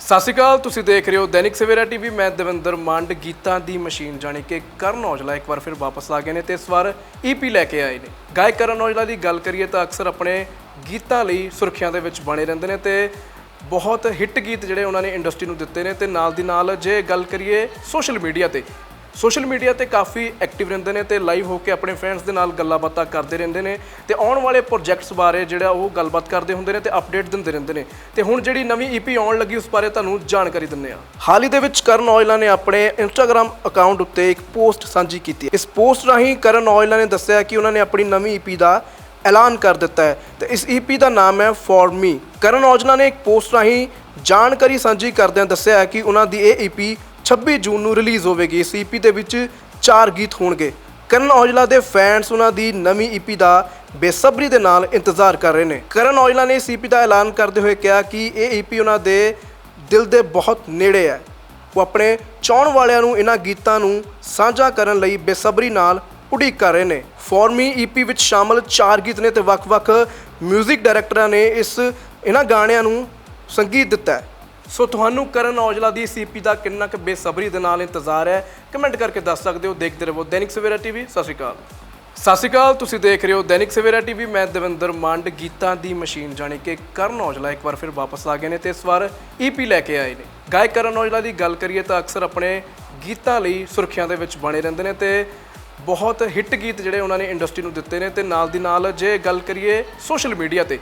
ਸਤਿ ਸ਼੍ਰੀ ਅਕਾਲ, ਤੁਸੀਂ ਦੇਖ ਰਹੇ ਹੋ ਦੈਨਿਕ ਸਵੇਰਾ ਟੀਵੀ। ਮੈਂ ਦਵਿੰਦਰ ਮੰਡ, ਗੀਤਾਂ ਦੀ ਮਸ਼ੀਨ ਜਾਣੀ ਕਿ ਕਰਨ ਔਜਲਾ ਇੱਕ ਵਾਰ ਫਿਰ ਵਾਪਸ ਆ ਗਏ ਨੇ ਤੇ ਇਸ ਵਾਰ ਈਪੀ ਲੈ ਕੇ ਆਏ ਨੇ। ਗਾਇਕ ਕਰਨ ਔਜਲਾ ਦੀ ਗੱਲ ਕਰੀਏ ਤਾਂ ਅਕਸਰ ਆਪਣੇ ਗੀਤਾਂ ਲਈ ਸੁਰਖੀਆਂ ਦੇ ਵਿੱਚ ਬਣੇ ਰਹਿੰਦੇ ਨੇ ਤੇ ਬਹੁਤ ਹਿੱਟ ਗੀਤ ਜਿਹੜੇ ਉਹਨਾਂ ਨੇ ਇੰਡਸਟਰੀ ਨੂੰ ਦਿੱਤੇ ਨੇ ਤੇ ਨਾਲ ਦੀ ਨਾਲ ਜੇ ਗੱਲ ਕਰੀਏ ਸੋਸ਼ਲ ਮੀਡੀਆ ਤੇ ਸੋਸ਼ਲ ਮੀਡੀਆ ਤੇ ਕਾਫੀ ਐਕਟਿਵ ਰਹਿੰਦੇ ਨੇ ਤੇ ਲਾਈਵ ਹੋ ਕੇ ਆਪਣੇ ਫਰੈਂਡਸ ਦੇ ਨਾਲ ਗੱਲਾਂ ਬਾਤਾਂ ਕਰਦੇ ਰਹਿੰਦੇ ਨੇ ਤੇ ਆਉਣ ਵਾਲੇ ਪ੍ਰੋਜੈਕਟਸ ਬਾਰੇ ਜਿਹੜਾ ਉਹ ਗੱਲਬਾਤ ਕਰਦੇ ਹੁੰਦੇ ਨੇ ਤੇ ਅਪਡੇਟ ਦਿੰਦੇ ਰਹਿੰਦੇ ਨੇ। ਤੇ ਹੁਣ ਜਿਹੜੀ ਨਵੀਂ ਈਪੀ ਆਉਣ ਲੱਗੀ ਉਸ ਬਾਰੇ ਤੁਹਾਨੂੰ ਜਾਣਕਾਰੀ ਦਿੰਦੇ ਆ ਹਾਲ ਹੀ ਦੇ ਵਿੱਚ ਕਰਨ ਔਜਲਾ ਨੇ ਆਪਣੇ ਇੰਸਟਾਗ੍ਰam ਅਕਾਊਂਟ ਉੱਤੇ ਇੱਕ ਪੋਸਟ ਸਾਂਝੀ ਕੀਤੀ ਇਸ ਪੋਸਟ ਰਾਹੀਂ ਕਰਨ ਔਇਲਾ ਨੇ ਦੱਸਿਆ ਕਿ ਉਹਨਾਂ ਨੇ ਆਪਣੀ ਨਵੀਂ ਈਪੀ ਦਾ ਐਲਾਨ ਕਰ ਦਿੱਤਾ ਹੈ। ਤੇ ਇਸ ਈਪੀ ਦਾ ਨਾਮ ਹੈ ਫॉर ਮੀ ਕਰਨ ਔਜਲਾ ਨੇ ਇੱਕ ਪੋਸਟ ਰਾਹੀਂ ਜਾਣਕਾਰੀ ਸਾਂਝੀ ਕਰਦਿਆਂ ਦੱਸਿਆ ਕਿ ਉਹਨਾਂ ਦੀ ਇਹ ਈਪੀ 26 ਜੂਨ ਨੂੰ ਰਿਲੀਜ਼ ਹੋਵੇਗੀ। ਇਸ ਈਪੀ ਦੇ ਵਿੱਚ ਚਾਰ ਗੀਤ ਹੋਣਗੇ। ਕਰਨ ਔਜਲਾ ਦੇ ਫੈਨਸ ਉਹਨਾਂ ਦੀ ਨਵੀਂ ਈਪੀ ਦਾ ਬੇਸਬਰੀ ਦੇ ਨਾਲ ਇੰਤਜ਼ਾਰ ਕਰ ਰਹੇ ਨੇ। ਕਰਨ ਔਜਲਾ ਨੇ ਇਸ ਈਪੀ ਦਾ ਐਲਾਨ ਕਰਦੇ ਹੋਏ ਕਿਹਾ ਕਿ ਇਹ ਈਪੀ ਉਹਨਾਂ ਦੇ ਦਿਲ ਦੇ ਬਹੁਤ ਨੇੜੇ ਹੈ। ਉਹ ਆਪਣੇ ਚਾਹਣ ਵਾਲਿਆਂ ਨੂੰ ਇਹਨਾਂ ਗੀਤਾਂ ਨੂੰ ਸਾਂਝਾ ਕਰਨ ਲਈ ਬੇਸਬਰੀ ਨਾਲ ਉਡੀਕ ਕਰ ਰਹੇ ਨੇ। ਫੋਰਮੀ ਈਪੀ ਵਿੱਚ ਸ਼ਾਮਲ ਚਾਰ ਗੀਤ ਨੇ ਤੇ ਵੱਖ-ਵੱਖ 뮤직 ਡਾਇਰੈਕਟਰਾਂ ਨੇ ਇਸ ਇਹਨਾਂ ਗਾਣਿਆਂ ਨੂੰ ਸੰਗੀਤ ਦਿੱਤਾ ਹੈ। ਸੋ ਤੁਹਾਨੂੰ ਕਰਨ ਔਜਲਾ ਦੀ ਸੀਪੀ ਦਾ ਕਿੰਨਾ ਕੁ ਬੇਸਬਰੀ ਦੇ ਨਾਲ ਇੰਤਜ਼ਾਰ ਹੈ, ਕਮੈਂਟ ਕਰਕੇ ਦੱਸ ਸਕਦੇ ਹੋ, ਦੇਖਦੇ ਰਹੋ ਦੈਨਿਕ ਸਵੇਰਾ ਟੀਵੀ। ਸਤਿ ਸ਼੍ਰੀ ਅਕਾਲ। ਸਤਿ ਸ਼੍ਰੀ ਅਕਾਲ, ਤੁਸੀਂ ਦੇਖ ਰਹੇ ਹੋ ਦੈਨਿਕ ਸਵੇਰਾ ਟੀਵੀ। ਮੈਂ ਦਵਿੰਦਰ ਮੰਡ, ਗੀਤਾਂ ਦੀ ਮਸ਼ੀਨ ਜਾਣੀ ਕਿ ਕਰਨ ਔਜਲਾ ਇੱਕ ਵਾਰ ਫਿਰ ਵਾਪਸ ਆ ਗਏ ਨੇ ਤੇ ਇਸ ਵਾਰ ਈਪੀ ਲੈ ਕੇ ਆਏ ਨੇ। ਗਾਇਕ ਕਰਨ ਔਜਲਾ ਦੀ ਗੱਲ ਕਰੀਏ ਤਾਂ ਅਕਸਰ ਆਪਣੇ ਗੀਤਾਂ ਲਈ ਸੁਰਖੀਆਂ ਦੇ ਵਿੱਚ ਬਣੇ ਰਹਿੰਦੇ ਨੇ ਤੇ ਬਹੁਤ ਹਿੱਟ ਗੀਤ ਜਿਹੜੇ ਉਹਨਾਂ ਨੇ ਇੰਡਸਟਰੀ ਨੂੰ ਦਿੱਤੇ ਨੇ ਤੇ ਨਾਲ ਦੀ ਨਾਲ ਜੇ ਗੱਲ ਕਰੀਏ ਸੋਸ਼ਲ ਮੀਡੀਆ ਤੇ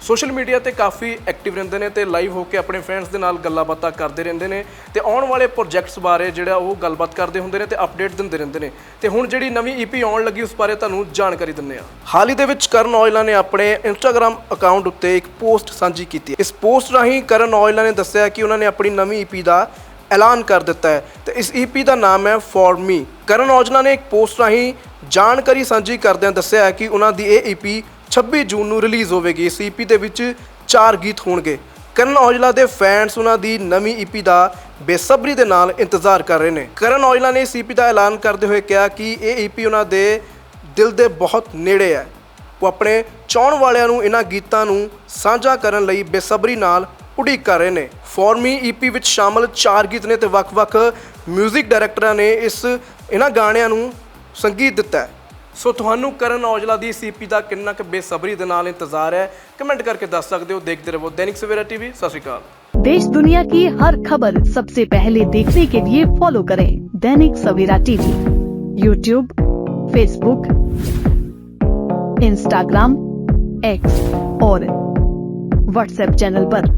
ਸੋਸ਼ਲ ਮੀਡੀਆ ਤੇ ਕਾਫੀ ਐਕਟਿਵ ਰਹਿੰਦੇ ਨੇ ਤੇ ਲਾਈਵ ਹੋ ਕੇ ਆਪਣੇ ਫਰੈਂਡਸ ਦੇ ਨਾਲ ਗੱਲਾਂ ਬਾਤਾਂ ਕਰਦੇ ਰਹਿੰਦੇ ਨੇ ਤੇ ਆਉਣ ਵਾਲੇ ਪ੍ਰੋਜੈਕਟਸ ਬਾਰੇ ਜਿਹੜਾ ਉਹ ਗੱਲਬਾਤ ਕਰਦੇ ਹੁੰਦੇ ਨੇ ਤੇ ਅਪਡੇਟ ਦਿੰਦੇ ਰਹਿੰਦੇ ਨੇ। ਤੇ ਹੁਣ ਜਿਹੜੀ ਨਵੀਂ ਈਪੀ ਆਉਣ ਲੱਗੀ ਉਸ ਬਾਰੇ ਤੁਹਾਨੂੰ ਜਾਣਕਾਰੀ ਦਿੰਦੇ ਆ ਹਾਲ ਹੀ ਦੇ ਵਿੱਚ ਕਰਨ ਔਇਲਾ ਨੇ ਆਪਣੇ ਇੰਸਟਾਗ੍ਰam ਅਕਾਊਂਟ ਉੱਤੇ ਇੱਕ ਪੋਸਟ ਸਾਂਝੀ ਕੀਤੀ। ਇਸ ਪੋਸਟ ਰਾਹੀਂ ਕਰਨ ਔਇਲਾ ਨੇ ਦੱਸਿਆ ਕਿ ਉਹਨਾਂ ਨੇ ਆਪਣੀ ਨਵੀਂ ਈਪੀ ਦਾ ਐਲਾਨ ਕਰ ਦਿੱਤਾ ਹੈ। ਤੇ ਇਸ ਈਪੀ ਦਾ ਨਾਮ ਹੈ ਫॉर ਮੀ ਕਰਨ ਔਜਲਾ ਨੇ ਇੱਕ ਪੋਸਟ ਰਾਹੀਂ ਜਾਣਕਾਰੀ ਸਾਂਝੀ ਕਰਦਿਆਂ ਦੱਸਿਆ ਹੈ ਕਿ ਉਹਨਾਂ ਦੀ ਇਹ ਈਪੀ 26 ਜੂਨ ਨੂੰ ਰਿਲੀਜ਼ ਹੋਵੇਗੀ। ਇਸ ਈਪੀ ਦੇ ਵਿੱਚ ਚਾਰ ਗੀਤ ਹੋਣਗੇ। ਕਰਨ ਔਜਲਾ ਦੇ ਫੈਨਸ ਉਹਨਾਂ ਦੀ ਨਵੀਂ ਈਪੀ ਦਾ ਬੇਸਬਰੀ ਦੇ ਨਾਲ ਇੰਤਜ਼ਾਰ ਕਰ ਰਹੇ ਨੇ। ਕਰਨ ਔਜਲਾ ਨੇ ਇਸ ਈਪੀ ਦਾ ਐਲਾਨ ਕਰਦੇ ਹੋਏ ਕਿਹਾ ਕਿ ਇਹ ਈਪੀ ਉਹਨਾਂ ਦੇ ਦਿਲ ਦੇ ਬਹੁਤ ਨੇੜੇ ਹੈ। ਉਹ ਆਪਣੇ ਚਾਹਣ ਵਾਲਿਆਂ ਨੂੰ ਇਹਨਾਂ ਗੀਤਾਂ ਨੂੰ ਸਾਂਝਾ ਕਰਨ ਲਈ ਬੇਸਬਰੀ ਨਾਲ ਉਡੀਕ ਕਰ ਰਹੇ ਨੇ। ਫੋਰਮੀ ਈਪੀ ਵਿੱਚ ਸ਼ਾਮਲ ਚਾਰ ਗੀਤ ਨੇ ਤੇ ਵੱਖ-ਵੱਖ 뮤직 ਡਾਇਰੈਕਟਰਾਂ ਨੇ ਇਸ ਇਹਨਾਂ ਗਾਣਿਆਂ ਨੂੰ ਸੰਗੀਤ ਦਿੱਤਾ ਹੈ। ਸੋ ਤੁਹਾਨੂੰ ਕਰਨ ਔਜਲਾ ਦੀ ਸੀਪੀ ਦਾ ਕਿੰਨਾ ਕੁ ਬੇਸਬਰੀ ਦੇ ਨਾਲ ਇੰਤਜ਼ਾਰ ਹੈ ਕਮੈਂਟ ਕਰਕੇ ਦੱਸ ਸਕਦੇ ਹੋ ਦੇਖਦੇ ਰਹੋ ਦੈਨਿਕ ਸਵੇਰਾ ਟੀਵੀ ਸਤਿ ਸ਼੍ਰੀ ਅਕਾਲ देश दुनिया की हर खबर सबसे पहले देखने के लिए फॉलो करें Dainik Savera TV YouTube Facebook Instagram X और व्हाट्सएप चैनल पर।